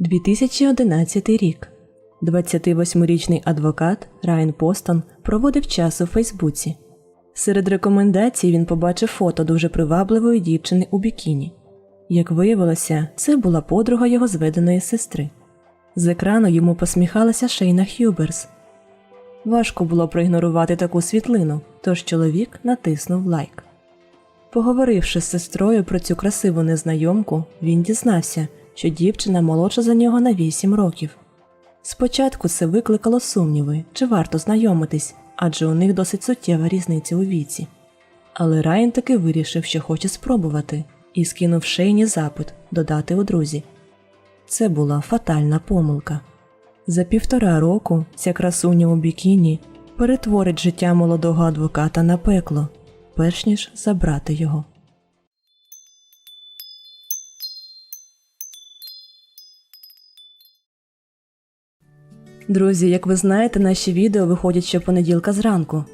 2011 рік. 28-річний адвокат Райан Постон проводив час у Фейсбуці. Серед рекомендацій він побачив фото дуже привабливої дівчини у бікіні. Як виявилося, це була подруга його зведеної сестри. З екрану йому посміхалася Шейна Х'юберс. Важко було проігнорувати таку світлину, тож чоловік натиснув лайк. Поговоривши з сестрою про цю красиву незнайомку, він дізнався, що дівчина молодша за нього на 8 років. Спочатку це викликало сумніви, чи варто знайомитись, адже у них досить суттєва різниця у віці. Але Райан таки вирішив, що хоче спробувати, і скинув шейні запит додати у друзі. Це була фатальна помилка. За півтора року ця красуня у бікіні перетворить життя молодого адвоката на пекло, перш ніж забрати його. Друзі, як ви знаєте, наші відео виходять щопонеділка зранку.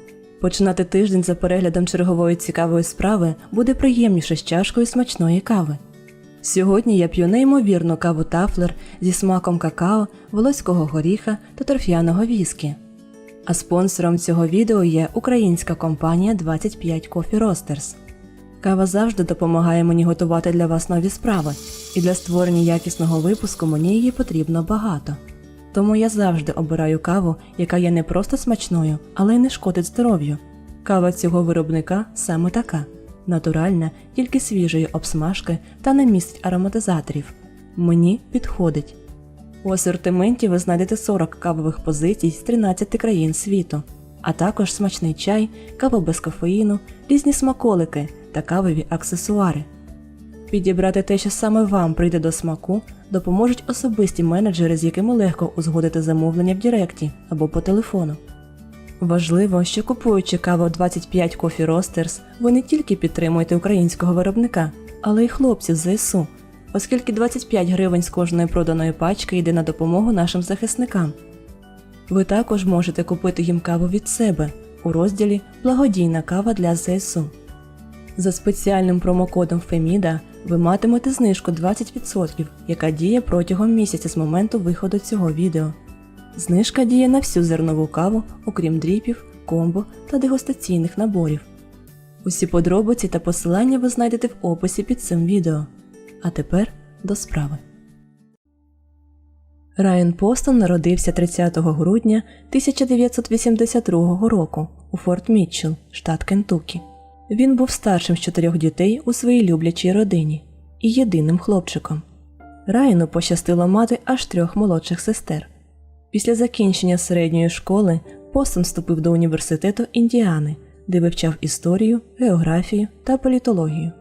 Починати тиждень за переглядом чергової цікавої справи буде приємніше з чашкою смачної кави. Сьогодні я п'ю неймовірну каву тафлер зі смаком какао, волоського горіха та торф'яного віскі. А спонсором цього відео є українська компанія 25 Coffee Roasters. Кава завжди допомагає мені готувати для вас нові справи, і для створення якісного випуску мені її потрібно багато. Тому я завжди обираю каву, яка є не просто смачною, але й не шкодить здоров'ю. Кава цього виробника саме така натуральна, тільки свіжої обсмажки та не містить ароматизаторів. Мені підходить. У асортименті ви знайдете 40 кавових позицій з 13 країн світу, а також смачний чай, кава без кофеїну, різні смаколики та кавові аксесуари. Підібрати те, що саме вам прийде до смаку, допоможуть особисті менеджери, з якими легко узгодити замовлення в Діректі або по телефону. Важливо, що купуючи каву 25 Coffee Roasters, ви не тільки підтримуєте українського виробника, але й хлопців ЗСУ, оскільки 25 гривень з кожної проданої пачки йде на допомогу нашим захисникам. Ви також можете купити їм каву від себе у розділі Благодійна кава для ЗСУ. За спеціальним промокодом FEMIDA ви матимете знижку 20%, яка діє протягом місяця з моменту виходу цього відео. Знижка діє на всю зернову каву, окрім дріпів, комбо та дегустаційних наборів. Усі подробиці та посилання ви знайдете в описі під цим відео. А тепер до справи. Райан Постон народився 30 грудня 1982 року у Форт Мітчелл, штат Кентукі. Він був старшим з чотирьох дітей у своїй люблячій родині і єдиним хлопчиком. Райану пощастило мати аж трьох молодших сестер. Після закінчення середньої школи Постон вступив до університету Індіани, де вивчав історію, географію та політологію.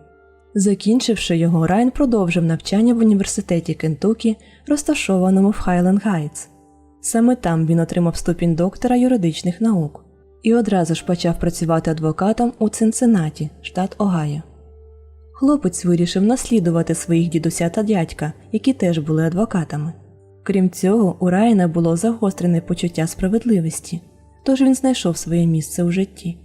Закінчивши його, Райан продовжив навчання в університеті Кентукі, розташованому в Хайленд Гайтс. Саме там він отримав ступінь доктора юридичних наук і одразу ж почав працювати адвокатом у Цинциннаті, штат Огайо. Хлопець вирішив наслідувати своїх дідуся та дядька, які теж були адвокатами. Крім цього, у Райана було загострене почуття справедливості, тож він знайшов своє місце у житті.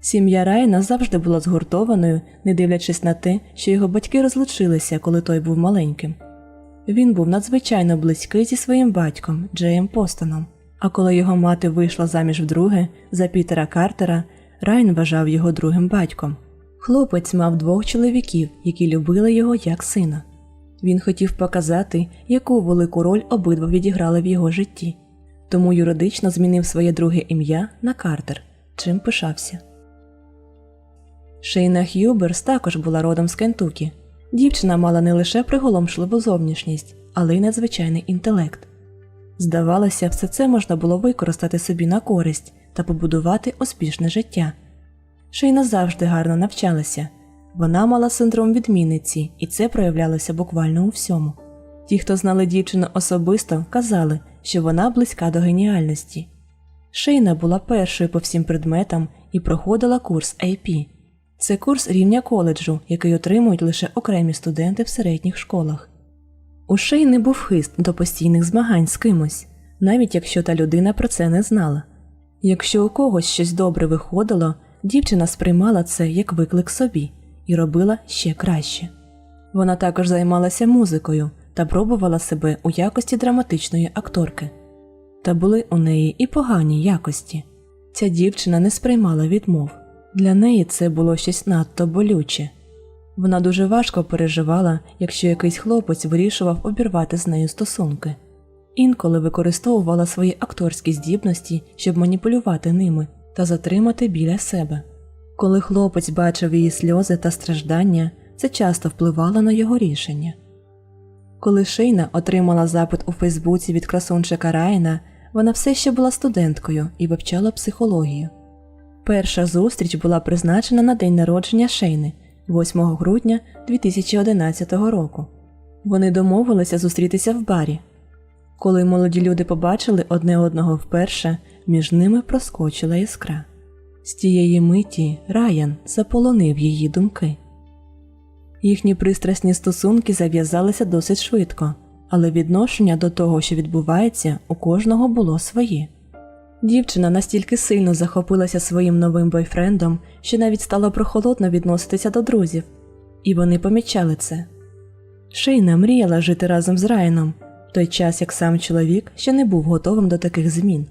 Сім'я Райана завжди була згуртованою, не дивлячись на те, що його батьки розлучилися, коли той був маленьким. Він був надзвичайно близький зі своїм батьком Джеєм Постоном, а коли його мати вийшла заміж вдруге за Пітера Картера, Райан вважав його другим батьком. Хлопець мав двох чоловіків, які любили його як сина. Він хотів показати, яку велику роль обидва відіграли в його житті, тому юридично змінив своє друге ім'я на Картер, чим пишався. Шейна Х'юберс також була родом з Кентукі. Дівчина мала не лише приголомшливу зовнішність, але й надзвичайний інтелект. Здавалося, все це можна було використати собі на користь та побудувати успішне життя. Шейна завжди гарно навчалася. Вона мала синдром відмінниці, і це проявлялося буквально у всьому. Ті, хто знали дівчину особисто, казали, що вона близька до геніальності. Шейна була першою по всім предметам і проходила курс AP. Це курс рівня коледжу, який отримують лише окремі студенти в середніх школах. У Шейни був хист до постійних змагань з кимось, навіть якщо та людина про це не знала. Якщо у когось щось добре виходило, дівчина сприймала це як виклик собі і робила ще краще. Вона також займалася музикою та пробувала себе у якості драматичної акторки. Та були у неї і погані якості. Ця дівчина не сприймала відмов. Для неї це було щось надто болюче. Вона дуже важко переживала, якщо якийсь хлопець вирішував обірвати з нею стосунки. Інколи використовувала свої акторські здібності, щоб маніпулювати ними та затримати біля себе. Коли хлопець бачив її сльози та страждання, це часто впливало на його рішення. Коли Шейна отримала запит у Фейсбуці від красунчика Райана, вона все ще була студенткою і вивчала психологію. Перша зустріч була призначена на день народження Шейни 8 грудня 2011 року. Вони домовилися зустрітися в барі. Коли молоді люди побачили одне одного вперше, між ними проскочила іскра. З тієї миті Райан заполонив її думки. Їхні пристрасні стосунки зав'язалися досить швидко, але відношення до того, що відбувається, у кожного було своє. Дівчина настільки сильно захопилася своїм новим бойфрендом, що навіть стала прохолодно відноситися до друзів, і вони помічали це. Шейна мріяла жити разом з Райаном, в той час як сам чоловік ще не був готовим до таких змін.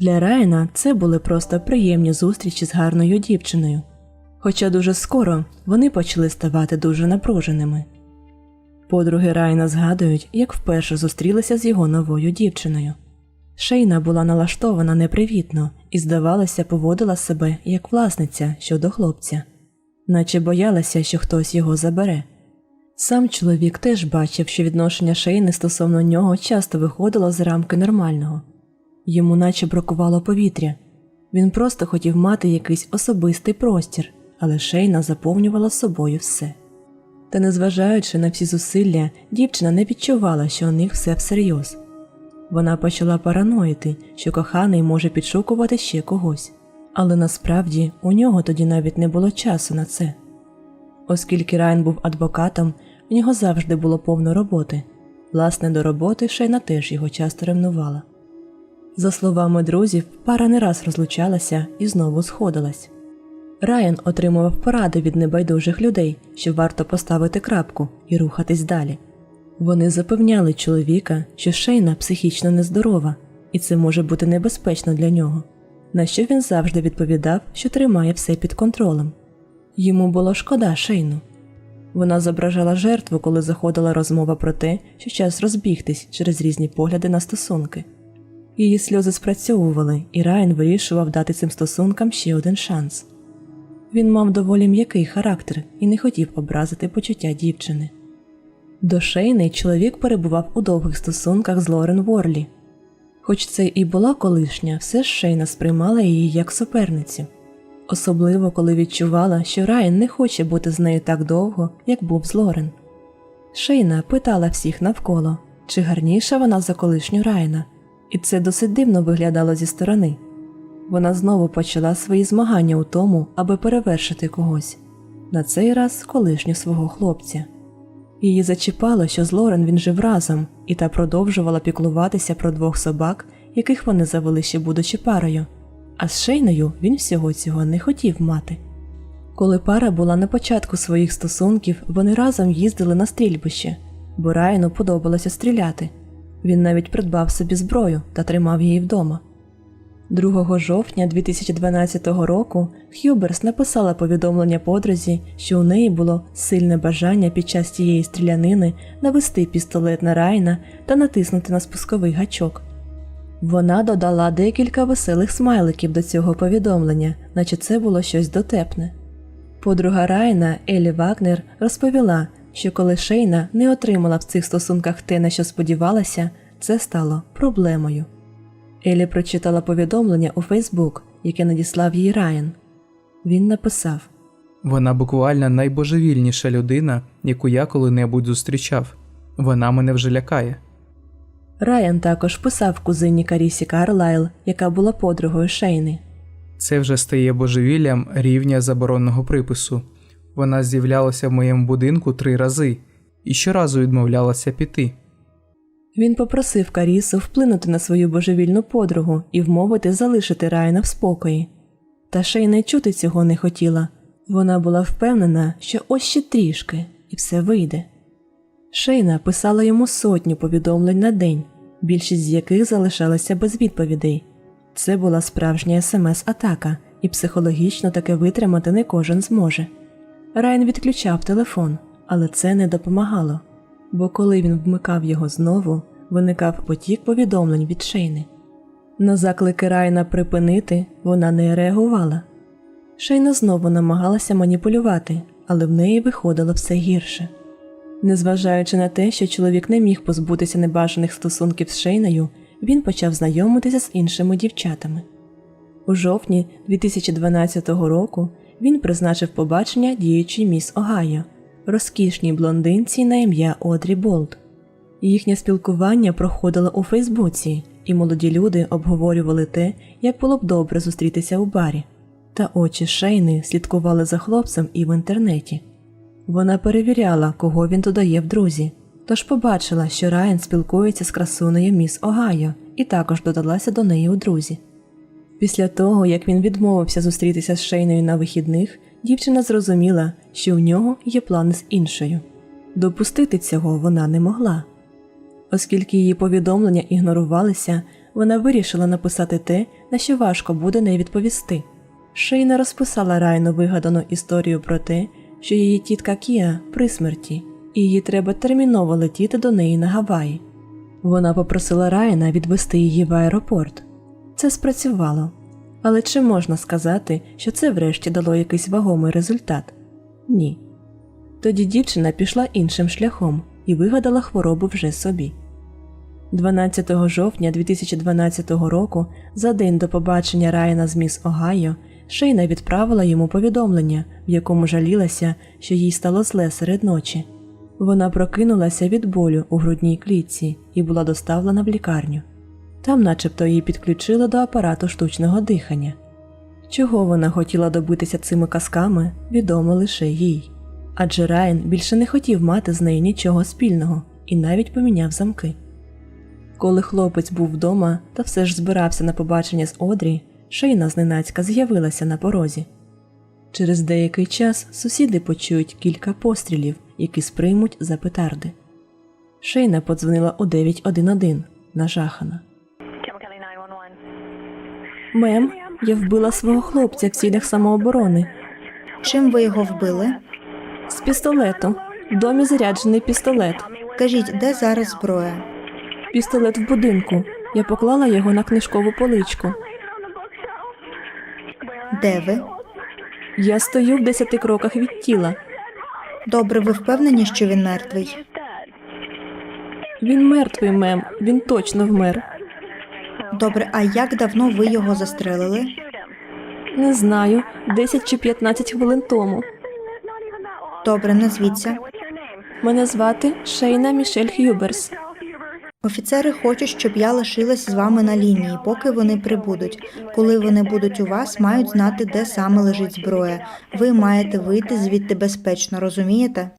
Для Райана це були просто приємні зустрічі з гарною дівчиною, хоча дуже скоро вони почали ставати дуже напруженими. Подруги Райана згадують, як вперше зустрілися з його новою дівчиною. Шейна була налаштована непривітно і, здавалося, поводила себе як власниця щодо хлопця, наче боялася, що хтось його забере. Сам чоловік теж бачив, що відношення Шейни стосовно нього часто виходило з рамки нормального. Йому наче бракувало повітря. Він просто хотів мати якийсь особистий простір, але Шейна заповнювала собою все. Та незважаючи на всі зусилля, дівчина не відчувала, що у них все всерйоз. Вона почала параноїти, що коханий може підшукувати ще когось, але насправді у нього тоді навіть не було часу на це. Оскільки Райан був адвокатом, в нього завжди було повно роботи. Власне, до роботи Шейна теж його часто ревнувала. За словами друзів, пара не раз розлучалася і знову сходилась. Райан отримував поради від небайдужих людей, що варто поставити крапку і рухатись далі. Вони запевняли чоловіка, що Шейна психічно нездорова, і це може бути небезпечно для нього, на що він завжди відповідав, що тримає все під контролем. Йому було шкода Шейну. Вона зображала жертву, коли заходила розмова про те, що час розбігтись через різні погляди на стосунки. Її сльози спрацьовували, і Райан вирішував дати цим стосункам ще один шанс. Він мав доволі м'який характер і не хотів образити почуття дівчини. До Шейни чоловік перебував у довгих стосунках з Лорен Ворлі. Хоч це і була колишня, все ж Шейна сприймала її як суперницю, особливо коли відчувала, що Райан не хоче бути з нею так довго, як був з Лорен. Шейна питала всіх навколо, чи гарніша вона за колишню Райана, і це досить дивно виглядало зі сторони. Вона знову почала свої змагання у тому, аби перевершити когось, на цей раз колишню свого хлопця. Її зачіпало, що з Лорен він жив разом, і та продовжувала піклуватися про двох собак, яких вони завели ще будучи парою, а з Шейною він всього цього не хотів мати. Коли пара була на початку своїх стосунків, вони разом їздили на стрільбище, бо Райану подобалося стріляти. Він навіть придбав собі зброю та тримав її вдома. 2 жовтня 2012 року Х'юберс написала повідомлення подрузі, що у неї було сильне бажання під час цієї стрілянини навести пістолет на Райна та натиснути на спусковий гачок. Вона додала декілька веселих смайликів до цього повідомлення, наче це було щось дотепне. Подруга Райна Елі Вагнер розповіла, що коли Шейна не отримала в цих стосунках те, на що сподівалася, це стало проблемою. Елі прочитала повідомлення у Фейсбук, яке надіслав їй Райан. Він написав: Вона буквально найбожевільніша людина, яку я коли-небудь зустрічав. Вона мене вже лякає. Райан також писав кузині Карісі Карлайл, яка була подругою Шейни. Це вже стає божевіллям рівня заборонного припису. Вона з'являлася в моєму будинку три рази і щоразу відмовлялася піти. Він попросив Карісу вплинути на свою божевільну подругу і вмовити залишити Райана в спокої. Та Шейна й чути цього не хотіла. Вона була впевнена, що ось ще трішки, і все вийде. Шейна писала йому сотню повідомлень на день, більшість з яких залишалася без відповідей. Це була справжня смс-атака, і психологічно таке витримати не кожен зможе. Райан відключав телефон, але це не допомагало, бо коли він вмикав його знову, виникав потік повідомлень від Шейни. На заклики Райана припинити вона не реагувала. Шейна знову намагалася маніпулювати, але в неї виходило все гірше. Незважаючи на те, що чоловік не міг позбутися небажаних стосунків з Шейною, він почав знайомитися з іншими дівчатами. У жовтні 2012 року він призначив побачення діючій міс Огайо, розкішній блондинці на ім'я Одрі Болт. Їхнє спілкування проходило у Фейсбуці, і молоді люди обговорювали те, як було б добре зустрітися у барі. Та очі Шейни слідкували за хлопцем і в інтернеті. Вона перевіряла, кого він додає в друзі, тож побачила, що Райан спілкується з красунею міс Огайо і також додалася до неї у друзі. Після того, як він відмовився зустрітися з Шейною на вихідних, дівчина зрозуміла, що в нього є плани з іншою. Допустити цього вона не могла. Оскільки її повідомлення ігнорувалися, вона вирішила написати те, на що важко буде не відповісти. Шейна розписала Райну вигадану історію про те, що її тітка Кіа при смерті, і їй треба терміново летіти до неї на Гаваї. Вона попросила Райана відвести її в аеропорт. Це спрацювало. Але чи можна сказати, що це врешті дало якийсь вагомий результат? Ні. Тоді дівчина пішла іншим шляхом і вигадала хворобу вже собі. 12 жовтня 2012 року, за день до побачення Райана з міс Огайо, Шейна відправила йому повідомлення, в якому жалілася, що їй стало зле серед ночі. Вона прокинулася від болю у грудній клітці і була доставлена в лікарню. Там, начебто, її підключили до апарату штучного дихання. Чого вона хотіла добитися цими казками, відомо лише їй. Адже Райан більше не хотів мати з нею нічого спільного і навіть поміняв замки. Коли хлопець був вдома та все ж збирався на побачення з Одрі, Шейна зненацька з'явилася на порозі. Через деякий час сусіди почують кілька пострілів, які сприймуть за петарди. Шейна подзвонила у 911, нажахана. Campbell County 911. Мем, я вбила свого хлопця в цілях самооборони Чим ви його вбили? з пістолету. В домі заряджений пістолет. Кажіть, де зараз зброя? Пістолет в будинку. Я поклала його на книжкову поличку. Де ви? Я стою в десяти кроках від тіла. Добре, ви впевнені, що він мертвий? Він мертвий, мем. Він точно вмер. Добре, а як давно ви його застрелили? Не знаю, 10 чи 15 хвилин тому. Добре, назвіться. Мене звати Шейна Мішель Х'юберс. Офіцери хочуть, щоб я лишилась з вами на лінії, поки вони прибудуть. Коли вони будуть у вас, мають знати, де саме лежить зброя. Ви маєте вийти звідти безпечно, розумієте?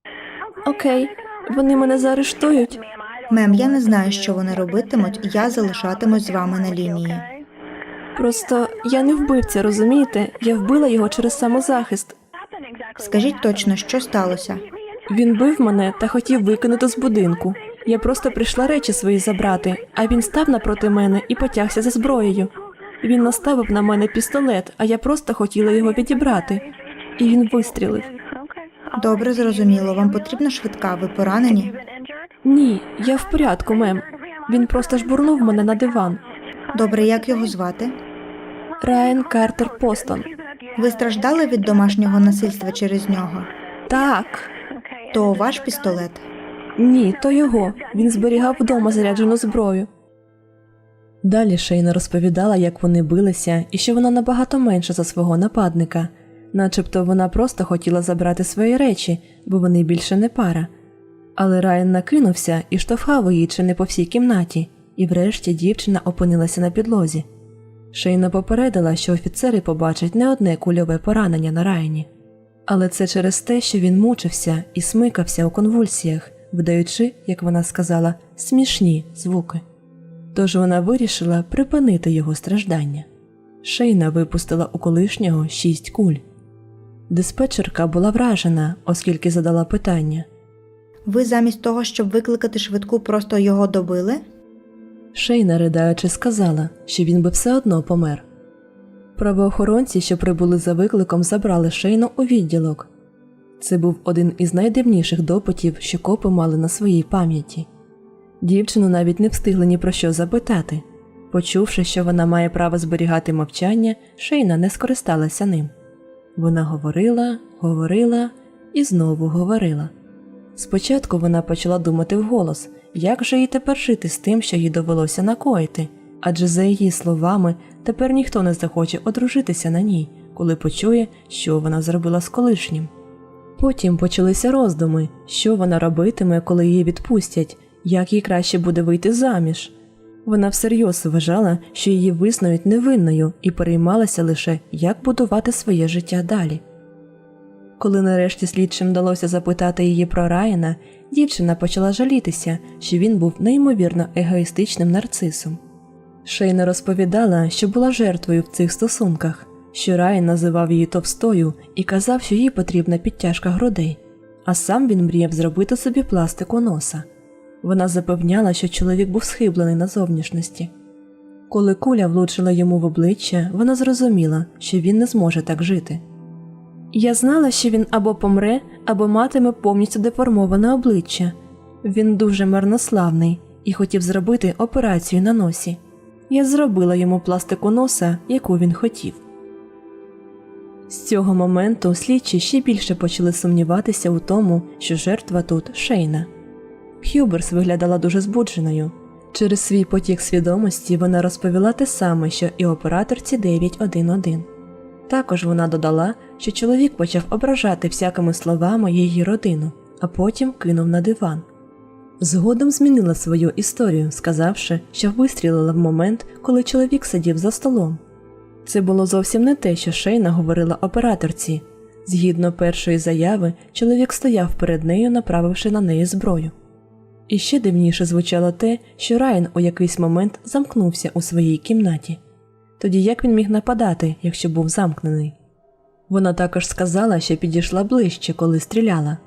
Окей, вони мене заарештують. Мем, я не знаю, що вони робитимуть, я залишатимусь з вами на лінії. Просто я не вбивця, розумієте? Я вбила його через самозахист. Скажіть точно, що сталося? Він бив мене та хотів викинути з будинку. Я просто прийшла речі свої забрати, а він став напроти мене і потягся за зброєю. Він наставив на мене пістолет, а я просто хотіла його відібрати. І він вистрілив. Добре, зрозуміло. Вам потрібна швидка, ви поранені? Ні, я в порядку, мем. Він просто жбурнув мене на диван. Добре, як його звати? Райан Картер Постон. Ви страждали від домашнього насильства через нього? Так. То ваш пістолет? Ні, то його. Він зберігав вдома заряджену зброю. Далі Шейна розповідала, як вони билися, і що вона набагато менша за свого нападника, начебто вона просто хотіла забрати свої речі, бо вони більше не пара. Але Райан накинувся і штовхав її чи не по всій кімнаті, і врешті дівчина опинилася на підлозі. Шейна попередила, що офіцери побачать не одне кульове поранення на Райані. Але це через те, що він мучився і смикався у конвульсіях, видаючи, як вона сказала, смішні звуки. Тож вона вирішила припинити його страждання. Шейна випустила у колишнього шість куль. Диспетчерка була вражена, оскільки задала питання. Ви замість того, щоб викликати швидку, просто його добили? Шейна, ридаючи, сказала, що він би все одно помер. Правоохоронці, що прибули за викликом, забрали Шейну у відділок. Це був один із найдивніших допитів, що копи мали на своїй пам'яті. Дівчину навіть не встигли ні про що запитати. Почувши, що вона має право зберігати мовчання, Шейна не скористалася ним. Вона говорила, говорила і знову говорила. Спочатку вона почала думати вголос, як же їй тепер жити з тим, що їй довелося накоїти, адже за її словами тепер ніхто не захоче одружитися на ній, коли почує, що вона зробила з колишнім. Потім почалися роздуми, що вона робитиме, коли її відпустять, як їй краще буде вийти заміж. Вона всерйоз вважала, що її визнають невинною і переймалася лише, як будувати своє життя далі. Коли нарешті слідчим вдалося запитати її про Райана, дівчина почала жалітися, що він був неймовірно егоїстичним нарцисом. Шейна розповідала, що була жертвою в цих стосунках, що Райан називав її товстою і казав, що їй потрібна підтяжка грудей, а сам він мріяв зробити собі пластику носа. Вона запевняла, що чоловік був схиблений на зовнішності. Коли куля влучила йому в обличчя, вона зрозуміла, що він не зможе так жити. Я знала, що він або помре, або матиме повністю деформоване обличчя. Він дуже марнославний і хотів зробити операцію на носі. Я зробила йому пластику носа, яку він хотів. З цього моменту слідчі ще більше почали сумніватися у тому, що жертва тут Шейна. Хюберс виглядала дуже збудженою. Через свій потік свідомості вона розповіла те саме, що і операторці 911. Також вона додала, що чоловік почав ображати всякими словами її родину, а потім кинув на диван. Згодом змінила свою історію, сказавши, що вистрілила в момент, коли чоловік сидів за столом. Це було зовсім не те, що Шейна говорила операторці. Згідно першої заяви, чоловік стояв перед нею, направивши на неї зброю. І ще дивніше звучало те, що Райан у якийсь момент замкнувся у своїй кімнаті. Тоді як він міг нападати, якщо був замкнений? Вона також сказала, що підійшла ближче, коли стріляла.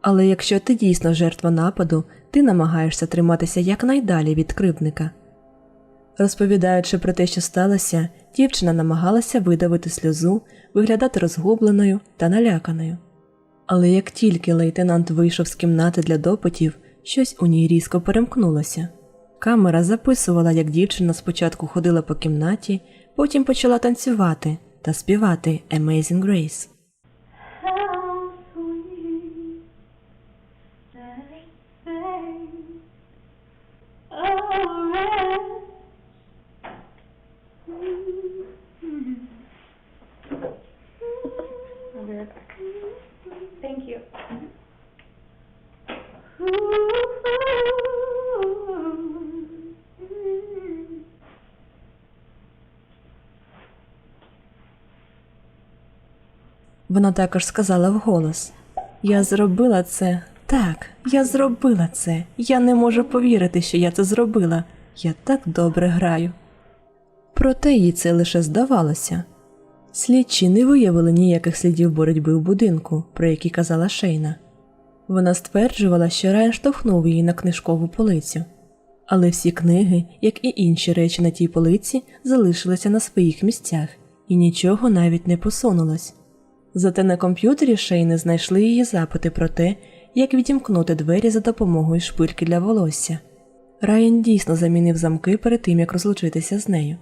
Але якщо ти дійсно жертва нападу, ти намагаєшся триматися якнайдалі від кривдника. Розповідаючи про те, що сталося, дівчина намагалася видавити сльозу, виглядати розгубленою та наляканою. Але як тільки лейтенант вийшов з кімнати для допитів, щось у ній різко перемкнулося. Камера записувала, як дівчина спочатку ходила по кімнаті, потім почала танцювати та співати Amazing Grace. How sweet Вона також сказала вголос: Я зробила це. Так, я зробила це. Я не можу повірити, що я це зробила. Я так добре граю. Проте їй це лише здавалося. Слідчі не виявили ніяких слідів боротьби в будинку, про які казала Шейна. Вона стверджувала, що Райан штовхнув її на книжкову полицю. Але всі книги, як і інші речі на тій полиці, залишилися на своїх місцях, і нічого навіть не посунулось. Зате на комп'ютері Шейни знайшли її запити про те, як відімкнути двері за допомогою шпильки для волосся. Райан дійсно замінив замки перед тим, як розлучитися з нею.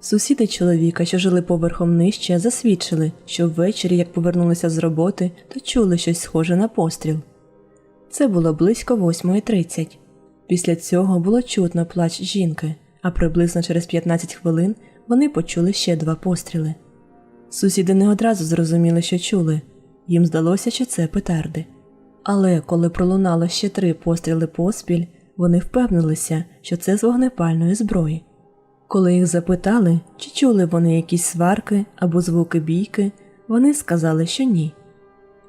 Сусіди чоловіка, що жили поверхом нижче, засвідчили, що ввечері, як повернулися з роботи, то чули щось схоже на постріл. Це було близько 8.30. Після цього було чутно плач жінки, а приблизно через 15 хвилин вони почули ще два постріли. Сусіди не одразу зрозуміли, що чули, їм здалося, що це петарди. Але коли пролунало ще три постріли поспіль, вони впевнилися, що це з вогнепальної зброї. Коли їх запитали, чи чули вони якісь сварки або звуки бійки, вони сказали, що ні.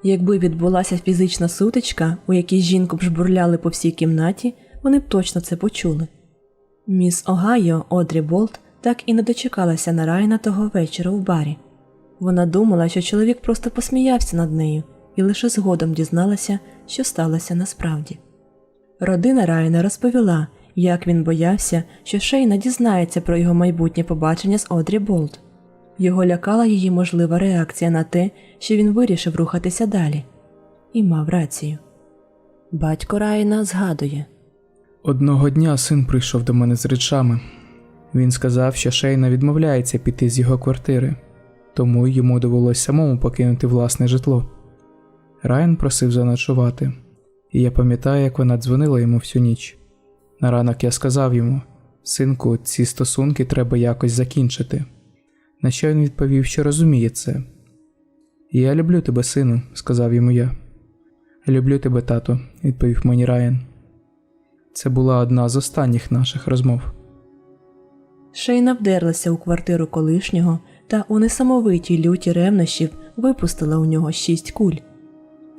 Якби відбулася фізична сутичка, у якій жінку б жбурляли по всій кімнаті, вони б точно це почули. Міс Огайо Одрі Болт так і не дочекалася на Райна того вечора в барі. Вона думала, що чоловік просто посміявся над нею, і лише згодом дізналася, що сталося насправді. Родина Райана розповіла, як він боявся, що Шейна дізнається про його майбутнє побачення з Одрі Болт. Його лякала її можлива реакція на те, що він вирішив рухатися далі, і мав рацію. Батько Райана згадує. Одного дня син прийшов до мене з речами. Він сказав, що Шейна відмовляється піти з його квартири, тому йому довелось самому покинути власне житло. Райан просив заночувати, і я пам'ятаю, як вона дзвонила йому всю ніч. На ранок я сказав йому: Синку, ці стосунки треба якось закінчити. На що він відповів, що розуміє це. Я люблю тебе, сину, сказав йому я. Люблю тебе, тато, відповів мені Райан. Це була одна з останніх наших розмов. Шейна вдерлася у квартиру колишнього та у несамовитій люті ревнощів випустила у нього шість куль.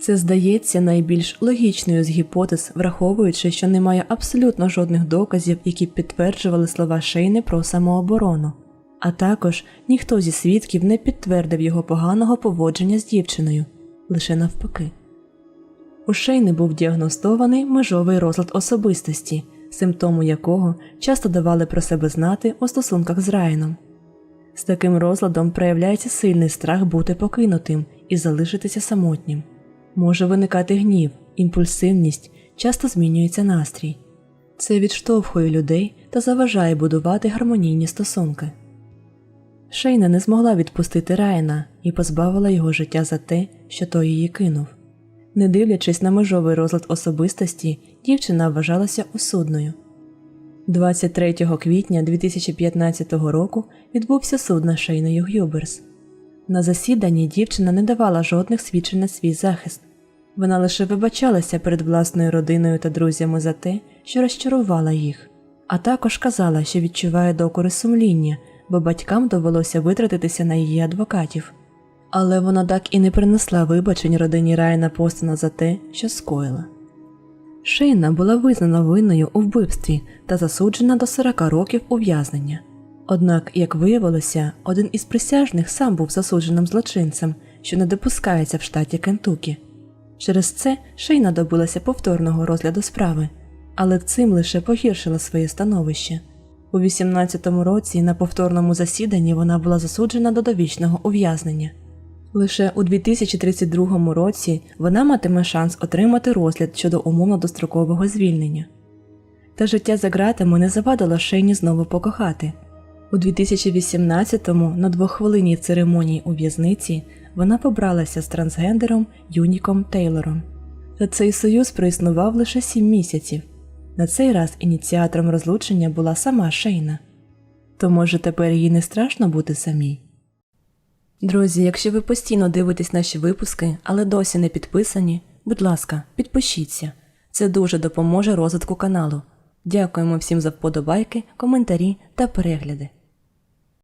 Це здається найбільш логічною з гіпотез, враховуючи, що немає абсолютно жодних доказів, які б підтверджували слова Шейни про самооборону. А також ніхто зі свідків не підтвердив його поганого поводження з дівчиною, лише навпаки. У Шейни був діагностований межовий розлад особистості, симптому якого часто давали про себе знати у стосунках з Райаном. З таким розладом проявляється сильний страх бути покинутим і залишитися самотнім. Може виникати гнів, імпульсивність, часто змінюється настрій. Це відштовхує людей та заважає будувати гармонійні стосунки. Шейна не змогла відпустити Райана і позбавила його життя за те, що той її кинув. Не дивлячись на межовий розлад особистості, дівчина вважалася осудною. 23 квітня 2015 року відбувся суд на Шейною Гюберс. На засіданні дівчина не давала жодних свідчень на свій захист. Вона лише вибачалася перед власною родиною та друзями за те, що розчарувала їх, а також казала, що відчуває докори сумління, бо батькам довелося витратитися на її адвокатів. Але вона так і не принесла вибачень родині Райана Постона за те, що скоїла. Шейна була визнана винною у вбивстві та засуджена до 40 років ув'язнення. Однак, як виявилося, один із присяжних сам був засудженим злочинцем, що не допускається в штаті Кентукі. Через це Шейна добилася повторного розгляду справи, але цим лише погіршила своє становище. У 18-му році на повторному засіданні вона була засуджена до довічного ув'язнення. Лише у 2032 році вона матиме шанс отримати розгляд щодо умовно-дострокового звільнення. Та життя за ґратами не завадило Шейні знову покохати. У 2018-му на двохвилинній церемонії у в'язниці вона побралася з трансгендером Юніком Тейлором. Та цей союз проіснував лише сім місяців. На цей раз ініціатором розлучення була сама Шейна. То може тепер їй не страшно бути самій? Друзі, якщо ви постійно дивитесь наші випуски, але досі не підписані, будь ласка, підпишіться. Це дуже допоможе розвитку каналу. Дякуємо всім за вподобайки, коментарі та перегляди.